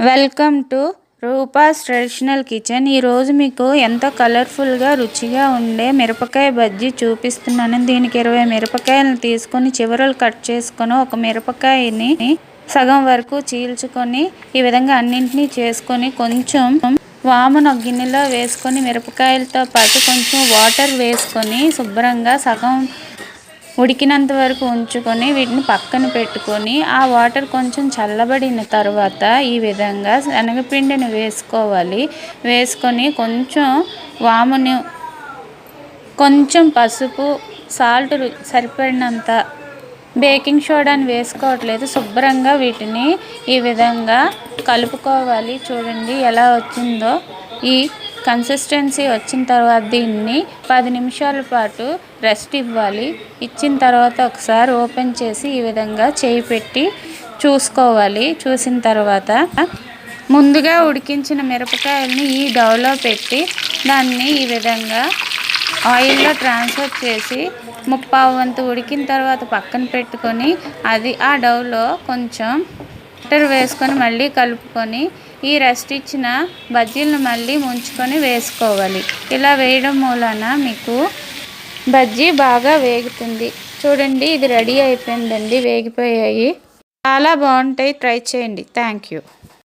Welcome to Rupa's traditional kitchen. ఈరోజు మీకు ఎంతో కలర్ఫుల్గా రుచిగా ఉండే మిరపకాయ బజ్జీ చూపిస్తున్నాను. దీనికి ఇరవై మిరపకాయలను తీసుకొని చివరలు కట్ చేసుకొని ఒక మిరపకాయని సగం వరకు చీల్చుకొని ఈ విధంగా అన్నింటినీ చేసుకొని కొంచెం వామును గిన్నెలో వేసుకొని మిరపకాయలతో పాటు కొంచెం వాటర్ వేసుకొని శుభ్రంగా సగం ఉడికినంత వరకు ఉంచుకొని వీటిని పక్కన పెట్టుకొని ఆ వాటర్ కొంచెం చల్లబడిన తర్వాత ఈ విధంగా శనగపిండిని వేసుకోవాలి. వేసుకొని కొంచెం వాముని కొంచెం పసుపు సాల్ట్ సరిపడినంత బేకింగ్ సోడాని వేసుకోవట్లేదు. శుభ్రంగా వీటిని ఈ విధంగా కలుపుకోవాలి. చూడండి ఎలా వచ్చిందో. ఈ కన్సిస్టెన్సీ వచ్చిన తర్వాత దీన్ని పది నిమిషాల పాటు రెస్ట్ ఇవ్వాలి. ఇచ్చిన తర్వాత ఒకసారి ఓపెన్ చేసి ఈ విధంగా చేయి పెట్టి చూసుకోవాలి. చూసిన తర్వాత ముందుగా ఉడికించిన మిరపకాయల్ని ఈ డౌలో పెట్టి దాన్ని ఈ విధంగా ఆయిల్లో ట్రాన్స్ఫర్ చేసి ముప్పావు వంతు ఉడికిన తర్వాత పక్కన పెట్టుకొని అది ఆ డౌలో కొంచెం బట్టర్ వేసుకొని మళ్ళీ కలుపుకొని ఈ రెస్ట్ ఇచ్చిన బజ్జీలను మళ్ళీ ముంచుకొని వేసుకోవాలి. ఇలా వేయడం మూలన మీకు బజ్జీ బాగా వేగుతుంది. చూడండి ఇది రెడీ అయిపోయిందండి వేగిపోయాయి. చాలా బాగుంటాయి. ట్రై చేయండి. Thank you